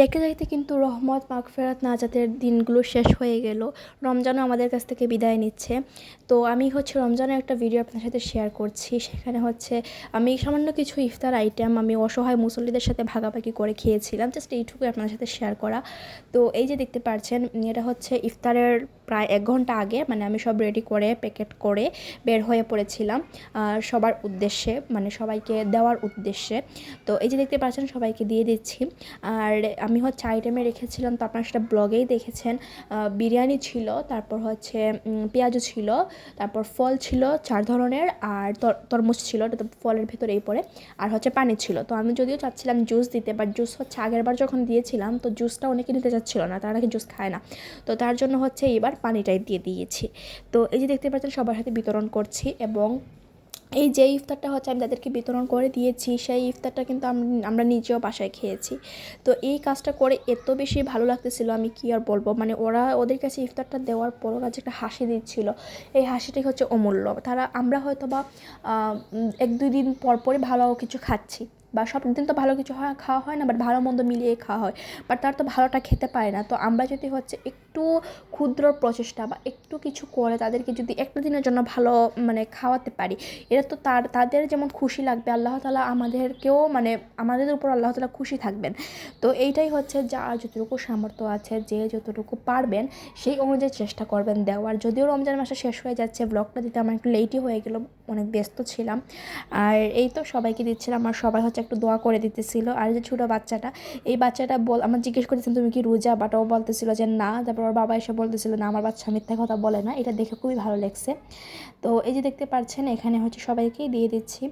দেখতে দেখতে কিন্তু রহমত, মাগফেরাত নাজাতের দিনগুলো শেষ হয়ে গেল। রমজানও আমাদের কাছ থেকে বিদায় নিচ্ছে। তো আমি হচ্ছে রমজানের একটা ভিডিও আপনার সাথে শেয়ার করছি। সেখানে হচ্ছে আমি সামান্য কিছু ইফতার আইটেম আমি অসহায় মুসল্লিদের সাথে ভাগাভাগি করে খেয়েছিলাম। জাস্ট এইটুকুই আপনার সাথে শেয়ার করা। তো এই যে দেখতে পাচ্ছেন এটা হচ্ছে ইফতারের প্রায় এক ঘণ্টা আগে মানে আমি সব রেডি করে প্যাকেট করে বের হয়ে পড়েছিলাম সবার উদ্দেশ্যে মানে সবাইকে দেওয়ার উদ্দেশ্যে। তো এই যে দেখতে পাচ্ছেন, সবাইকে দিয়ে দিচ্ছি। আর আমি হচ্ছে আইটেমে রেখেছিলাম, তো আপনারা সেটা ব্লগেই দেখেছেন। বিরিয়ানি ছিল, তারপর হচ্ছে পেঁয়াজও ছিল, তারপর ফল ছিল চার ধরনের, আর তরমুজ ছিল তো ফলের ভেতরেই পড়ে আর হচ্ছে পানি ছিল। তো আমি যদিও চাচ্ছিলাম জুস দিতে বাট জুস হচ্ছে আগের বার যখন দিয়েছিলাম, তো জুসটা অনেকে নিতে চাচ্ছিল না, তারা নাকি জুস খায় না। তো তার জন্য হচ্ছে এবার পানিটাই দিয়ে দিয়েছি। তো এই যে দেখতে পাচ্ছেন, সবার হাতে বিতরণ করছি, এবং এই যে ইফতারটা হচ্ছে আমি তাদেরকে বিতরণ করে দিয়েছি, সেই ইফতারটা কিন্তু আমরা নিজেও বাসায় খেয়েছি। তো এই কাজটা করে এত বেশি ভালো লাগতেছিল আমি কি আর বলব? মানে ওরা, ওদের কাছে ইফতারটা দেওয়ার পর ওরা যে একটা হাসি দিচ্ছিল, এই হাসিটি হচ্ছে অমূল্য। তারা, আমরা হয়তো বা এক দুই দিন পরপরই ভালো কিছু খাচ্ছি। বা সব দিন তো ভালো কিছু হয়, খাওয়া হয় না বাট ভালো মন্দ মিলিয়ে খাওয়া হয়। বাট তার তো ভালোটা খেতে পারে না। তো আমরা যদি হচ্ছে একটু ক্ষুদ্র প্রচেষ্টা বা একটু কিছু করে তাদেরকে যদি একটা দিনের জন্য ভালো মানে খাওয়াতে পারি এটা তো তার, তাদের যেমন খুশি লাগবে, আল্লাহ তালা আমাদেরকেও মানে আমাদের উপর আল্লাহ তালা খুশি থাকবেন। তো এইটাই হচ্ছে যা যতটুকু সামর্থ্য আছে, যে যতটুকু পারবেন, সেই অনুযায়ী চেষ্টা করবেন দেওয়ার। যদিও রমজান মাসে শেষ হয়ে যাচ্ছে ব্লগটা দিতে আমার একটু লেটই হয়ে গেলো। অনেক ব্যস্ত ছিলাম। আর এই তো সবাইকে দিচ্ছিলাম, আর সবাই হচ্ছে একটু দোয়া করে দিতেছিল। আর যে ছোটো বাচ্চাটা, এই বাচ্চাটা বল, আমার জিজ্ঞেস করেছিলাম তুমি কি রোজা? বাট ও বলতেছিল যে, না। তারপর ওর বাবা এসে বলতেছিল, না, আমার বাচ্চা মিথ্যা কথা বলে না। এটা দেখে খুবই ভালো লাগছে। তো এই যে দেখতে পাচ্ছেন, এখানে হচ্ছে সবাইকেই দিয়ে দিচ্ছি।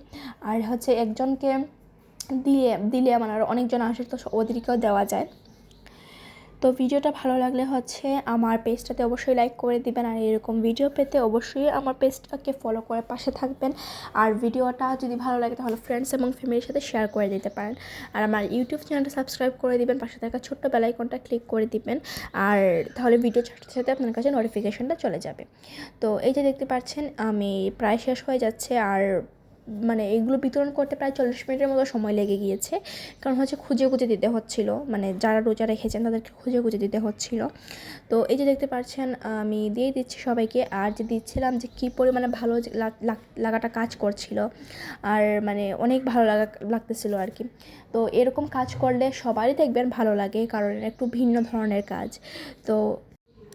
আর হচ্ছে একজনকে দিয়ে দিলে মানে অনেকজন আসে, তো ওদেরকেও দেওয়া যায়। তো ভিডিওটা ভালো লাগলে হচ্ছে আমার পেজটাতে অবশ্যই লাইক করে দিবেন আর এরকম ভিডিও পেতে অবশ্যই আমার পেজটাকে ফলো করে পাশে থাকবেন। আর ভিডিওটা যদি ভালো লাগে তাহলে ফ্রেন্ডস এবং ফ্যামিলির সাথে শেয়ার করে দিতে পারেন। আর আমার ইউটিউব চ্যানেলটা সাবস্ক্রাইব করে দিবেন, পাশে থাকা ছোট্ট বেলাইকনটা ক্লিক করে দিবেন। আর তাহলে ভিডিও সাথে সাথে আপনার কাছে নোটিফিকেশনটা চলে যাবে। তো এই যে দেখতে পাচ্ছেন, আমি প্রায় শেষ হয়ে যাচ্ছে। আর মানে এগুলো বিতরণ করতে প্রায় চল্লিশ মিনিটের মতো সময় লেগে গিয়েছে। কারণ হচ্ছে খুঁজে খুঁজে দিতে হচ্ছিল। মানে যারা রোজা রেখেছেন তাদেরকে খুঁজে খুঁজে দিতে হচ্ছিল। তো এই যে দেখতে পাচ্ছেন, আমি দিয়ে দিচ্ছি সবাইকে। আর যে দিচ্ছিলাম যে কী পরিমাণে ভালো লাগাটা কাজ করছিল। আর মানে অনেক ভালো লাগা, লাগতেছিল আর কি। তো এরকম কাজ করলে সবারই দেখবেন ভালো লাগে, কারণ একটু ভিন্ন ধরনের কাজ। তো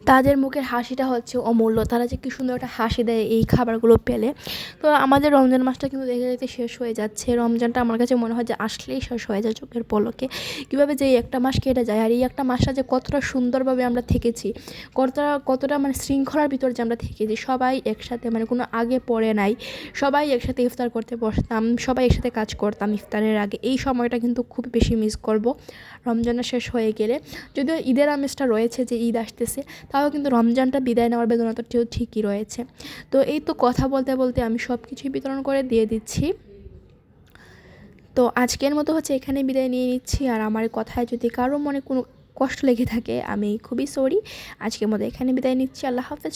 তাদের মুখের হাসিটা হচ্ছে অমূল্য। তারা যে কী সুন্দর একটা হাসি দেয় এই খাবারগুলো পেলে। তো আমাদের রমজান মাসটা কিন্তু দেখে দেখতে শেষ হয়ে যাচ্ছে। রমজানটা আমার কাছে মনে হয় যে আসলেই শেষ হয়ে যায় চোখের পলকে। কীভাবে যে এই একটা মাস কেটে যায় আর এই একটা মাসটা যে কতটা সুন্দরভাবে আমরা থেকেছি, কতটা কতটা মানে শৃঙ্খলার ভিতর যে আমরা থেকেছি, সবাই একসাথে মানে কোনো আগে পড়ে নাই। সবাই একসাথে ইফতার করতে বসতাম, সবাই একসাথে কাজ করতাম ইফতারের আগে। এই সময়টা কিন্তু খুব বেশি মিস করব। রমজানটা শেষ হয়ে গেলে। যদিও ঈদের আমেজটা রয়েছে যে ঈদ আসতেছে তাও কিন্তু রমজানটা বিদায় নেওয়ার বেদনাটা ঠিকই রয়েছে। তো এই তো কথা বলতে বলতে আমি সব কিছুই বিতরণ করে দিয়ে দিচ্ছি। তো আজকের মতো হচ্ছে এখানে বিদায় নিয়ে নিচ্ছি। আর আমার কথায় যদি কারও মনে কোনো কষ্ট লেগে থাকে, আমি খুবই সরি আজকের মতো এখানে বিদায় নিচ্ছি। আল্লাহ হাফেজ।